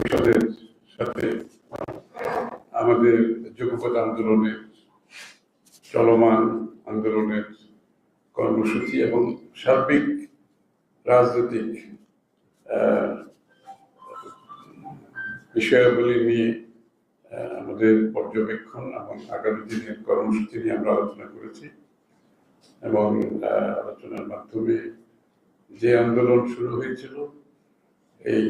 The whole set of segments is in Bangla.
পরিষদের সাথে আমাদের যুগপথ আন্দোলনের চলমান আন্দোলনের কর্মসূচি এবং সার্বিক রাজনৈতিক বিষয়াবলী নিয়ে আমাদের পর্যবেক্ষণ এবং আগামী দিনের কর্মসূচি নিয়ে আমরা আলোচনা করেছি এবং আলোচনার মাধ্যমে যে আন্দোলন শুরু হয়েছিল, এই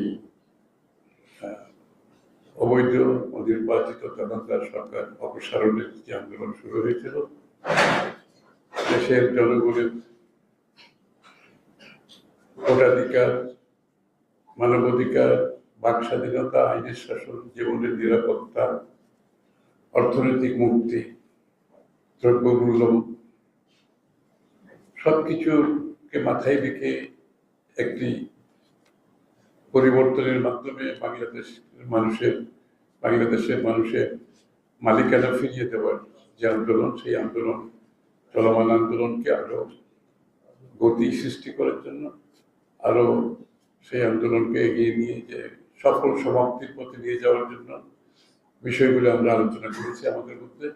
অবৈধ অনির্বাচিত তদন্তার সরকার অপসারণের যে আন্দোলন শুরু হয়েছিল, দেশের জনগণের ভোটাধিকার, মানবাধিকার, বাক স্বাধীনতা, আইনের শাসন, জীবনের নিরাপত্তা, অর্থনৈতিক মুক্তি দ্রব্যমূল্য সবকিছুকে মাথায় রেখে একটি পরিবর্তনের মাধ্যমে বাংলাদেশ মানুষের, বাংলাদেশের মানুষের মালিকানা ফিরিয়ে দেওয়ার যে আন্দোলন, সেই আন্দোলন, চলমান আন্দোলনকে আরও গতি সৃষ্টি করার জন্য আরও সেই আন্দোলনকে এগিয়ে নিয়ে যে সফল সমাপ্তির পথে নিয়ে যাওয়ার জন্য বিষয়গুলো আমরা আলোচনা করেছি আমাদের মধ্যে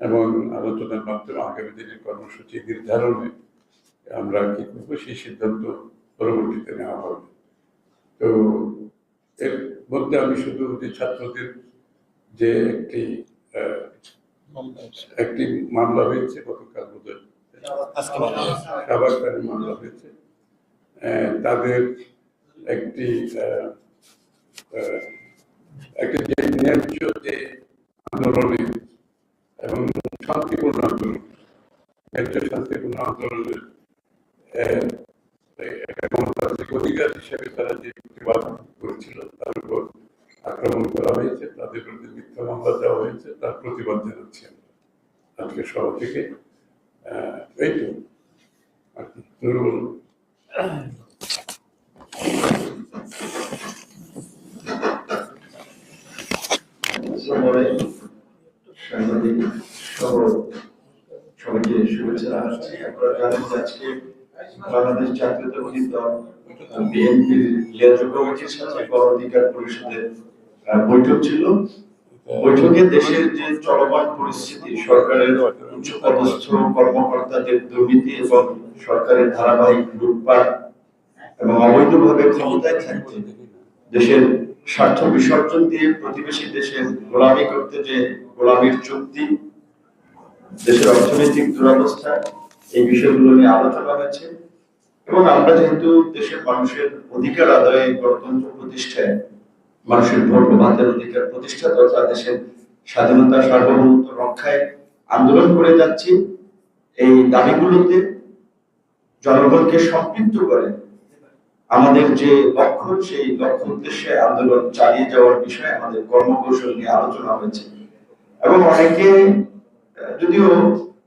এবং আলোচনার মাধ্যমে আগামী দিনের কর্মসূচি নির্ধারণে আমরা কি করব সেই সিদ্ধান্ত পরবর্তীতে নেওয়া হবে। তো এর মধ্যে আমি শুধু যে ছাত্রদের যে একটি একটি মামলা হয়েছে, গতকাল বোধহয়। মামলা হয়েছে। তাদের একটি একটি যে ন্যায্য যে আন্দোলনে এবং শান্তিপূর্ণ আন্দোলন, ন্যায্য শান্তিপূর্ণ আন্দোলনের একটা গণতান্ত্রিক অধিকার হিসেবে তারা যে প্রতিবাদ করেছিল, তার উপর আক্রমণ করা হয়েছে, তাদের বিরুদ্ধে মিথ্যা মামলা দেওয়া হয়েছে, তার প্রতিবাদ জানাচ্ছি আজকে সভা থেকে এই তো। আর কি, নুরুল সাংবাদিক সহ সবাইকে শুভেচ্ছা আজকে বাংলাদেশ জাতীয়তাবাদী দল বিএনপির লিয়াজু কমিটির সাথে গণ পরিষদের বৈঠক ছিল। বৈঠকে দেশের যে চলমান পরিস্থিতি, সরকারের উচ্চপদস্থ কর্মকর্তাদের দুর্নীতি এবং সরকারের ধারাবাহিক লুটপাট এবং অবৈধভাবে ক্ষমতায় থাকতে, দেশের স্বার্থ বিসর্জন দিয়ে প্রতিবেশী দেশের গোলামি করতে যে গোলামির চুক্তি, দেশের অর্থনৈতিক দুরবস্থা এই বিষয়গুলো নিয়ে আলোচনা হয়েছে। এবং আমরা যেহেতু দেশের মানুষের অধিকার আদায়ে গণতন্ত্র প্রতিষ্ঠায় মানুষের ভোট ভাতের অধিকার প্রতিষ্ঠা তথা দেশের স্বাধীনতা, সার্বভৌমত্ব রক্ষায় আন্দোলন করে যাচ্ছি, এই দাবিগুলোতে জনগণকে সম্পৃক্ত করে আমাদের যে লক্ষ্য, সেই লক্ষ্য উদ্দেশ্যে আন্দোলন চালিয়ে যাওয়ার বিষয়ে আমাদের কর্মকৌশল নিয়ে আলোচনা হয়েছে। এবং অনেকে যদিও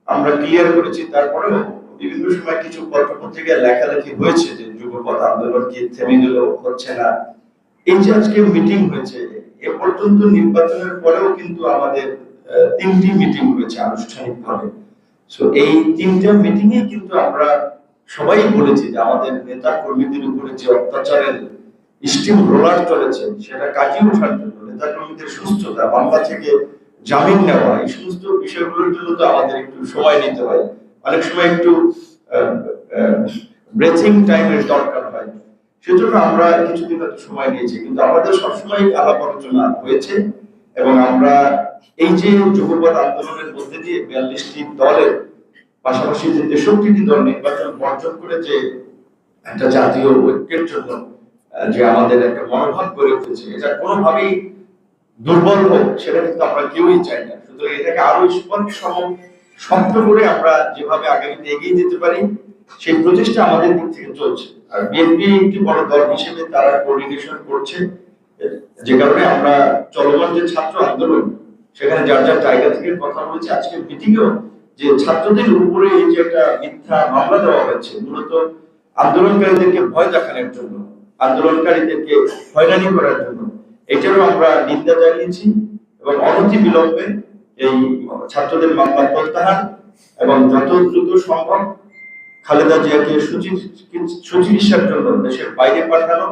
আমরা ক্লিয়ার করেছি, তারপরেও বিভিন্ন সময় কিছু পত্রপত্রিকায় লেখালেখি হয়েছে যে যুগপথ আন্দোলন কি থেমে গেল হচ্ছে না। এই যে আজকে মিটিং হয়েছে, এ পর্যন্ত নির্বাচনের পরেও কিন্তু আমাদের তিনটি মিটিং হয়েছে আনুষ্ঠানিকভাবে। সো এই তিনটা মিটিং এ কিন্তু আমরা সবাই বলেছি যে আমাদের নেতা কর্মীদের উপরে যে অত্যাচারের স্টিম রোলার চলেছে, সেটা কাটিয়ে ওঠার জন্য নেতা কর্মীদের সুস্থতা বাংলা থেকে জামিন নেওয়া, এই সমস্ত বিষয়গুলোর জন্য তো আমাদের একটু সময় নিতে হয়। অনেক সময় একটু ব্রেথিং টাইমের দরকার হয়। সেজন্য আমরা কিছুদিন হয়তো সময় নিয়েছি, কিন্তু আমাদের সবসময় আলাপ আলোচনা হয়েছে এবং আমরা এই যে যুগপৎ আন্দোলনের মধ্যে দিয়ে বিয়াল্লিশটি দলের পাশাপাশি যে তেষট্টিটি দল নির্বাচন বর্জন করে যে একটা জাতীয় ঐক্যের জন্য যে আমাদের একটা মনোভাব গড়ে উঠেছে, এটা কোনোভাবেই দুর্বল হোক সেটা কিন্তু আমরা কেউই চাই না। সুতরাং এটাকে আরও স্পষ্ট শক্ত করে আমরা যেভাবে আগামীতে এগিয়ে যেতে পারি, সেই প্রচেষ্টা আমাদের দিক থেকে চলছে। আর বিএনপি একটি বড় দল হিসেবে তারা কোঅর্ডিনেশন করছে, যে কারণে আমরা চলমান যে ছাত্র আন্দোলন, সেখানে যার যার জায়গা থেকে কথা বলেছে। আজকে মিটিংয়েও যে ছাত্রদের উপরে এই যে একটা মিথ্যা মামলা দেওয়া হয়েছে, মূলত আন্দোলনকারীদেরকে ভয় দেখানোর জন্য, আন্দোলনকারীদেরকে হয়রানি করার জন্য এটারও আমরা নিন্দা জানিয়েছি এবং অনতি বিলম্বে এই ছাত্রদের মামলা প্রত্যাহার এবং যত দ্রুত সম্ভব খালেদা জিয়াকে সুচিকিৎসার জন্য দেশের বাইরে পাঠানো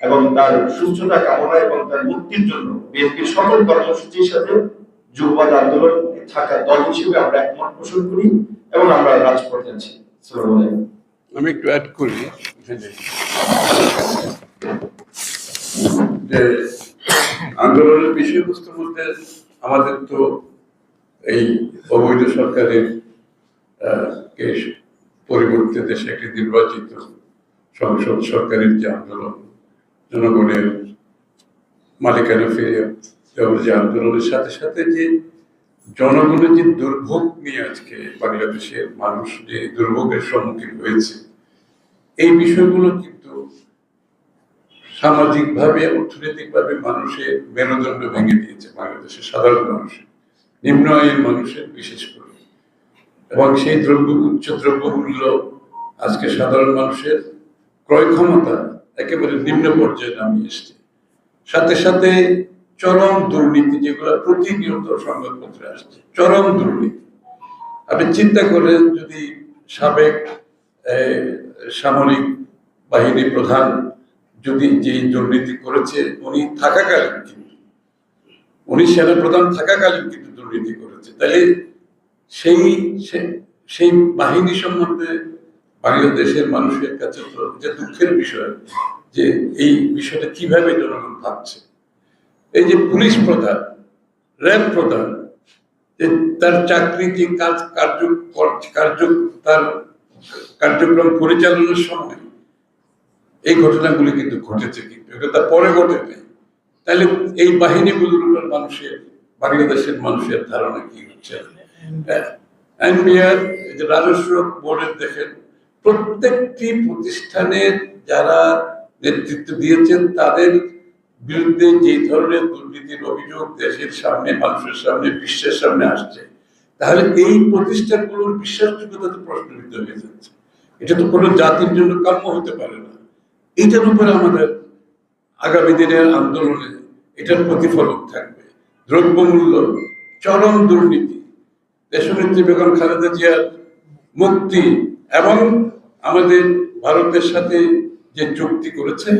এবং তার সুস্থতা কামনা এবং তার মুক্তির জন্য বিএনপির সকল কর্মসূচির সাথে যুববাদ আন্দোলন থাকা দল হিসেবে আমরা একমত পোষণ করি এবং আমরা রাজপথে আছি। আমি একটু অ্যাড করি। যে আন্দোলনের বিষয়বস্তুর মধ্যে আমাদের তো এই অবৈধ সরকারের পরিবর্তে দেশে একটি নির্বাচিত সংসদ সরকারের যে আন্দোলন, জনগণের মালিকানা ফিরে দেওয়ার যে আন্দোলনের সাথে সাথে যে জনগণের যে দুর্ভোগ নিয়ে আজকে বাংলাদেশের মানুষ যে দুর্ভোগের সম্মুখীন হয়েছে, এই বিষয়গুলো কিন্তু সামাজিকভাবে, অর্থনৈতিকভাবে মানুষের মেরুদণ্ড ভেঙে দিয়েছে বাংলাদেশের সাধারণ মানুষের নিম্ন আয়ের মানুষের বিশেষ করে। এবং সেই দ্রব্য, উচ্চ দ্রব্য মূল্য আজকে সাধারণ মানুষের ক্রয় ক্ষমতা একেবারে নিম্ন পর্যায়ে নামিয়ে এসছে। সাথে সাথে চরম দুর্নীতি যেগুলো প্রতিনিয়ত সংবাদপত্রে আসছে, চরম দুর্নীতি। আপনি চিন্তা করেন যদি সাবেক সামরিক বাহিনী প্রধান যদি যে দুর্নীতি করেছে, উনি থাকাকালীন কিন্তু, উনি সেনা প্রধান থাকাকালীন কিন্তু দুর্নীতি করেছে। তাহলে সেই সেই বাহিনী সম্বন্ধে বাংলাদেশের মানুষের কাছে যে দুঃখের বিষয় যে এই বিষয়টা কীভাবে জনগণ ভাবছে। এই যে পুলিশ প্রধান, র্যাব প্রধান তার চাকরি যে কাজ কার্য কার্য, তার কার্যক্রম পরিচালনার সময় এই ঘটনাগুলি কিন্তু ঘটেছে কিন্তু এটা তার পরে ঘটে নেই। তাহলে এই বাহিনীগুলোর উপর মানুষের বাংলাদেশের মানুষের ধারণা কি হচ্ছে? এনবিআর যে রাজস্ব বোর্ডের দেখেন, প্রত্যেকটি প্রতিষ্ঠানের যারা নেতৃত্ব দিয়েছেন, তাদের বিরুদ্ধে যে ধরনের দুর্নীতির অভিযোগ দেশের সামনে, মানুষের সামনে, বিশ্বের সামনে আসছে, তাহলে এই প্রতিষ্ঠানগুলোর বিশ্বাসযোগ্যতা তো প্রশ্নবিদ্ধ হয়ে যাচ্ছে। এটা তো কোনো জাতির জন্য কাম্য হতে পারে না। এটার উপরে আমাদের আগামী দিনের আন্দোলনে এটার প্রতিফলক থাকবে। দ্রব্যমূল্য, চরম দুর্নীতি, দেশনেত্রী বেগম খালেদা জিয়ার মুক্তি এবং আমাদের ভারতের সাথে যে চুক্তি করেছে,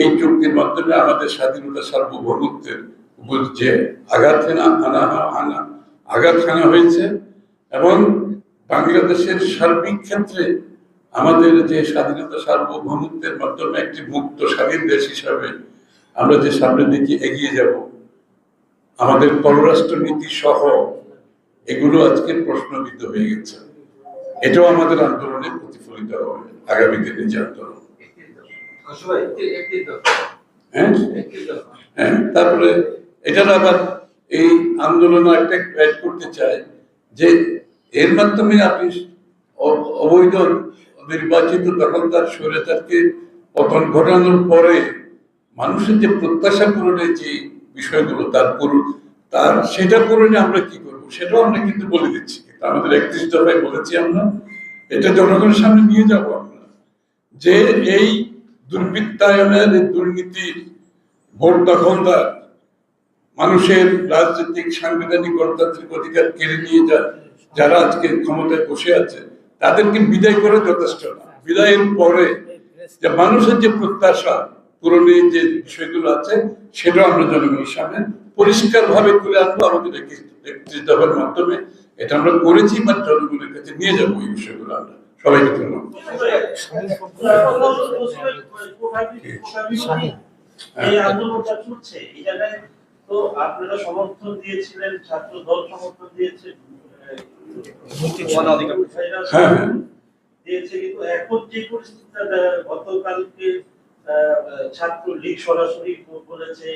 এই চুক্তির মাধ্যমে আমাদের স্বাধীনতা সার্বভৌমত্বের উপর যে আঘাত আনা আনা আঘাত হয়েছে এবং বাংলাদেশের সার্বিক ক্ষেত্রে আমাদের যে স্বাধীনতা সার্বভৌমত্বের মাধ্যমে একটি মুক্ত স্বাধীন দেশ হিসাবে আমরা যে সামনের দিকে এগিয়ে যাব আমাদের পররাষ্ট্র নীতি সহ এগুলো আজকে প্রশ্নবিদ্ধ হয়ে গেছে। এটাও আমাদের আন্দোলনে প্রতিফলিত হবে আগামী দিনে যে আন্দোলন। হ্যাঁ? হ্যাঁ তারপরে এটা আবার এই আন্দোলন একটা অ্যাড করতে চাই যে এর মাধ্যমে আপনি অবৈধ নির্বাচিত দখলদার স্বৈরাচারকে পতন ঘটানোর পরে মানুষের যে প্রত্যাশা পূরণের যে বিষয়গুলো, তার পূরণ, তার সেটা পূরণে আমরা কি করব, সেটাও আমরা কিন্তু বলে দিচ্ছি। আমাদের একত্রিশ দফায় বলেছি আমরা, এটা জনগণের সামনে নিয়ে যাব আমরা। যে এই দুর্বৃত্তায়নের, এই দুর্নীতির ভোট দখলদার মানুষের রাজনৈতিক, সাংবিধানিক, গণতান্ত্রিক অধিকার কেড়ে নিয়ে যা, যারা আজকে ক্ষমতায় বসে আছে তাদেরকে বিদায় করে যথেষ্ট না। বিদায়ের পরে যে মানুষের যে প্রত্যাশা পূরণের যে বিষয়গুলো আছে সেটাও আমরা জনগণের সামনে পরিষ্কার ভাবে তুলে আনব। আমাদের একত্রিশ দফার মাধ্যমে এটা আমরা করেছি বা জনগণের কাছে নিয়ে যাব এই বিষয়গুলো আমরা। সবাইকে ধন্যবাদ। এই আন্দোলনটা চলছে। এই জায়গায় তো আপনারা সমর্থন দিয়েছিলেন ছাত্র দল সমর্থন দিয়েছে হ্যাঁ, হ্যাঁ। এখন যে পরিস্থিতিটা গতকালকে ছাত্র লীগ সরাসরি বলেছে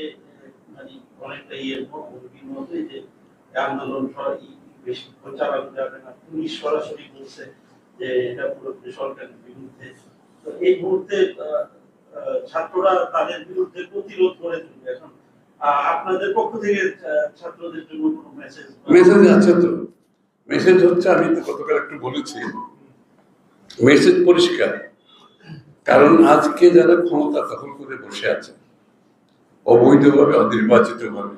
মানে অনেকটা ইয়ের মতোই মতোই যে আন্দোলন বেশি চালানো যাবে না। পুলিশ সরাসরি বলছে যে এটা পুরোপুরি সরকারের বিরুদ্ধে। তো এই মুহূর্তে ছাত্ররা তাদের বিরুদ্ধে প্রতিরোধ করে তুলবে এখন। আপনাদের পক্ষ থেকে ছাত্রদের জন্য কোনো মেসেজ মেসেজ আছে তো। মেসেজ হচ্ছে, আমি তো গতকাল একটু বলেছি। মেসেজ পরিষ্কার। কারণ আজকে যারা ক্ষমতা দখল করে বসে আছে, অবৈধভাবে অনির্বাচিত ভাবে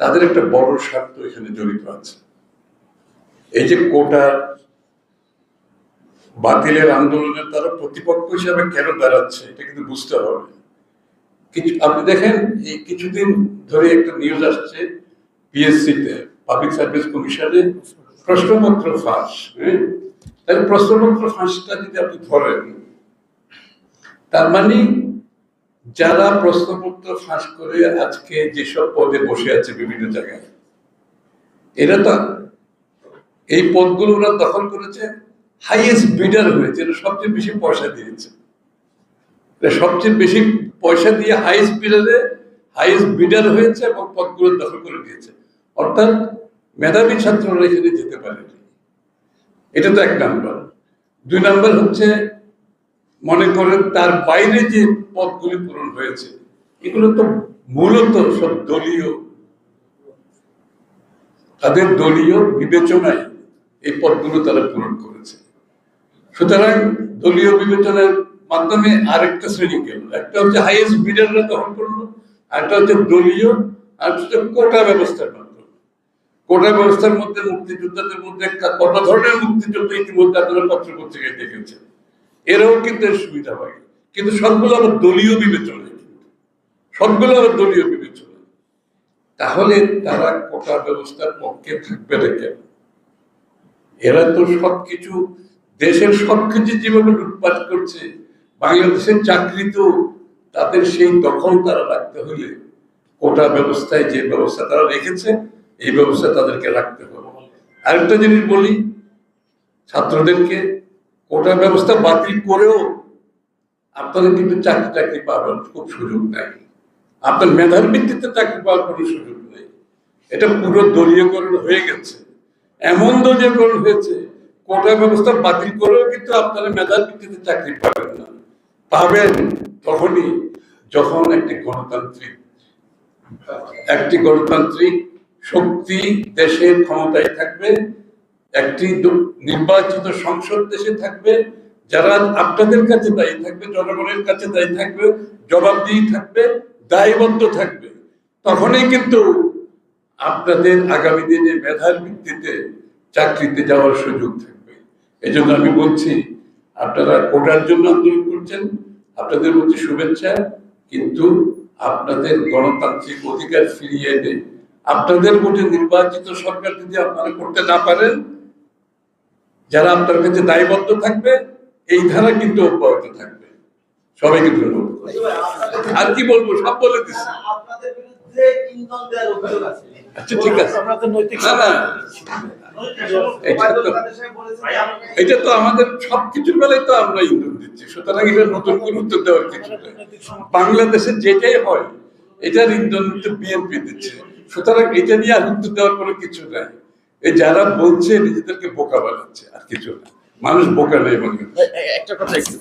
তাদের একটা বড় স্বার্থ এখানে জড়িত আছে। এই যে কোটা বাতিলের আন্দোলনের তারা প্রতিপক্ষ হিসাবে কেন দাঁড়াচ্ছে, এটা কিন্তু বুঝতে হবে। কিছু আপনি দেখেন, এই কিছুদিন ধরে একটা নিউজ আসছে পিএসসি তে পাবলিক সার্ভিস কমিশনে প্রশ্নপত্র ফাঁস হ্যাঁ তাহলে প্রশ্নপত্র ফাঁসটা যদি আপনি ধরেন, তার মানে যারা প্রশ্নপত্র ফাঁস করে আজকে যেসব পদে বসে আছে বিভিন্ন জায়গায়, এরা তো এই পদগুলো ওরা দখল করেছে হাইয়েস্ট বিডার হয়েছে, এরা সবচেয়ে বেশি পয়সা দিয়েছে। সবচেয়ে বেশি পয়সা দিয়ে হাইয়েস্ট বিডারে হাইয়েস্ট বিডার হয়েছে এবং পদগুলো দখল করে দিয়েছে। অর্থাৎ মেধাবী ছাত্ররা এখানে যেতে পারেনি এটা তো এক নাম্বার। দুই নাম্বার হচ্ছে, মনে করেন তার বাইরে যে পদগুলি পূরণ হয়েছে, এগুলো তো মূলত সব দলীয়, তাদের দলীয় বিবেচনায় এই পদগুলো তারা পূরণ করেছে। সুতরাং দলীয় বিবেচনার মাধ্যমে আরেকটা শ্রেণি গেল। একটা হচ্ছে হাইয়েস্ট বিডাররা দখল করল আরেকটা হচ্ছে দলীয় আর হচ্ছে কোটা ব্যবস্থার মাধ্যমে। কোটা ব্যবস্থার মধ্যে, মুক্তিযোদ্ধাদের মধ্যে কত ধরনের মুক্তিযোদ্ধা ইতিমধ্যে আপনারা পত্র পত্রিকায় দেখেছেন? এরাও কিন্তু এর সুবিধা পায়। কিন্তু সবগুলো আবার দলীয় বিবেচনায় কিন্তু। সবগুলো আবার দলীয় বিবেচনা তাহলে তারা কোটা ব্যবস্থার পক্ষে থাকবে না কেন? এরা তো সবকিছু, দেশের সবকিছু যেভাবে লুটপাট করছে, বাংলাদেশের চাকরি তো তাদের সেই দখল তারা রাখতে হলে কোটা ব্যবস্থায় যে ব্যবস্থা তারা রেখেছে এই ব্যবস্থা তাদেরকে রাখতে হবে। আরেকটা জিনিস বলি, ছাত্রদেরকে কোটা ব্যবস্থা বাতিল করেও আপনারা কিন্তু চাকরি চাকরি পাওয়ার খুব সুযোগ নাই। আপনার মেধার ভিত্তিতে চাকরি পাওয়ার কোনো সুযোগ নেই। এটা পুরো দলীয়করণ হয়ে গেছে। এমন দলীয়করণ হয়েছে কোটা ব্যবস্থা বাতিল করেও কিন্তু আপনারা মেধার ভিত্তিতে চাকরি পাবেন না। পাবেন তখনই যখন একটি গণতান্ত্রিক একটি গণতান্ত্রিক শক্তি দেশের ক্ষমতায় থাকবে, একটি নির্বাচিত সংসদ দেশে থাকবে, যারা আপনাদের কাছে দায়ী থাকবে, জনগণের কাছে দায়ী থাকবে, জবাবদিহি থাকবে, দায়বদ্ধ থাকবে। তখনই কিন্তু আপনাদের আগামী দিনে মেধার ভিত্তিতে চাকরিতে যাওয়ার সুযোগ থাকবে। এই জন্য আমি বলছি, আপনারা কোটার জন্য আন্দোলন করছেন, আপনাদের প্রতি শুভেচ্ছা, কিন্তু আপনাদের গণতান্ত্রিক অধিকার ফিরিয়ে এনে আপনাদের ভোটে নির্বাচিত সরকার যদি আপনারা করতে না পারেন, যারা আপনার কাছে দায়বদ্ধ থাকবে, এই ধারা কিন্তু অব্যাহত থাকবে। আর কি বলব, সব বলে দিচ্ছি। আচ্ছা এটা তো আমাদের সবকিছুর তো আমরা ইন্ধন দিচ্ছি। সুতরাং নতুন দেওয়ার বাংলাদেশে যেটাই হয়, এটার ইন্ধন বিএনপি দিচ্ছে। সুতরাং এটা নিয়ে উত্তর দেওয়ার কোনো কিছু নাই। এই যারা বলছে নিজেদেরকে বোকা বানাচ্ছে আর কিছু না। মানুষ বোকা নেই বাংলাদেশে একটা কথা একটু।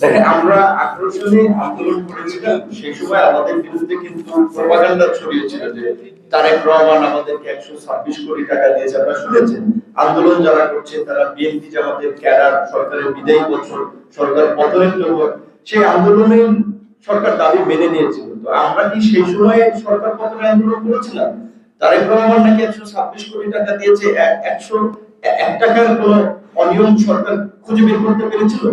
দেখেন আমরা আঠারো সালে আন্দোলন করেছিলাম সেই সময় আমাদের বিরুদ্ধে কিন্তু প্রপাগান্ডা ছড়িয়েছিল যে তারেক রহমান আমাদেরকে একশো ছাব্বিশ কোটি টাকা দিয়েছে। আপনারা শুনেছেন? আন্দোলন যারা করছে তারা বিএনপি জামাতের ক্যাডার সরকারের বিদায়ী বছর সরকার পতনের জন্য সেই আন্দোলনে সরকার দাবি মেনে নিয়েছিল। তো আমরা কি সেই সময়ে সরকার পতনের আন্দোলন করেছিলাম? তারেক রহমান নাকি একশো ছাব্বিশ কোটি টাকা দিয়েছে একশো এক টাকার কোন অনিয়ম সরকার খুঁজে বের করতে পেরেছিল?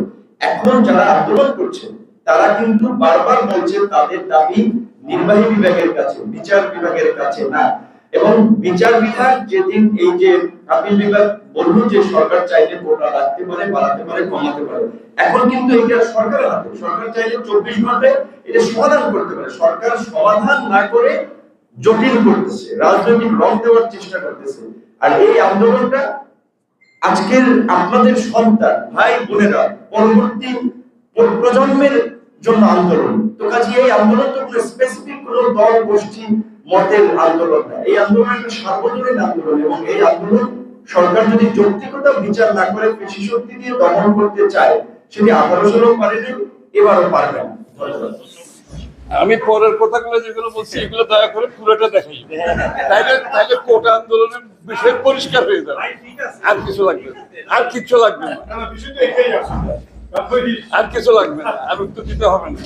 এখন যারা আন্দোলন করছে, তারা কিন্তু বারবার বলছে তাদের দাবি নির্বাহী বিভাগের কাছে, বিচার বিভাগের কাছে না। এবং বিচার বিভাগ যেদিন এই যে আপিল বিভাগ বলল যে সরকার চাইলে কোটা রাখতে পারে, বাড়াতে পারে, কমাতে পারে, এখন কিন্তু এটা সরকারের হাতে। সরকার চাইলে চব্বিশ ঘন্টায় এটা সমাধান করতে পারে। সরকার সমাধান না করে জটিল করতেছে, রাজনৈতিক রং দেওয়ার চেষ্টা করতেছে। আর এই আন্দোলনটা আজকের আপনাদের সন্তান, ভাই বোনেরা, পরবর্তী প্রজন্মের জন্য আন্দোলন। তো কাজে এই আন্দোলন তো কোনো স্পেসিফিক কোনো দল, গোষ্ঠী মতের আন্দোলন না এই আন্দোলন একটা সার্বজনীন আন্দোলন এবং এই আন্দোলন সরকার যদি যৌক্তিকতা বিচার না করে পেশি শক্তি দিয়ে দমন করতে চায় সেটি আঠারো সালেও পারেনি এবারও পারবে না। আমি পরের কথাগুলো যেগুলো বলছি এগুলো দয়া করে পুরোটা দেখাই তাইলে তাইলে কোটা আন্দোলনের বিষয় পরিষ্কার হয়ে যাবে। ভাই, ঠিক আছে। আর কিছু লাগবে আর কিছু লাগবে না। আর কিছু লাগবে না। আর উত্তর দিতে হবে না,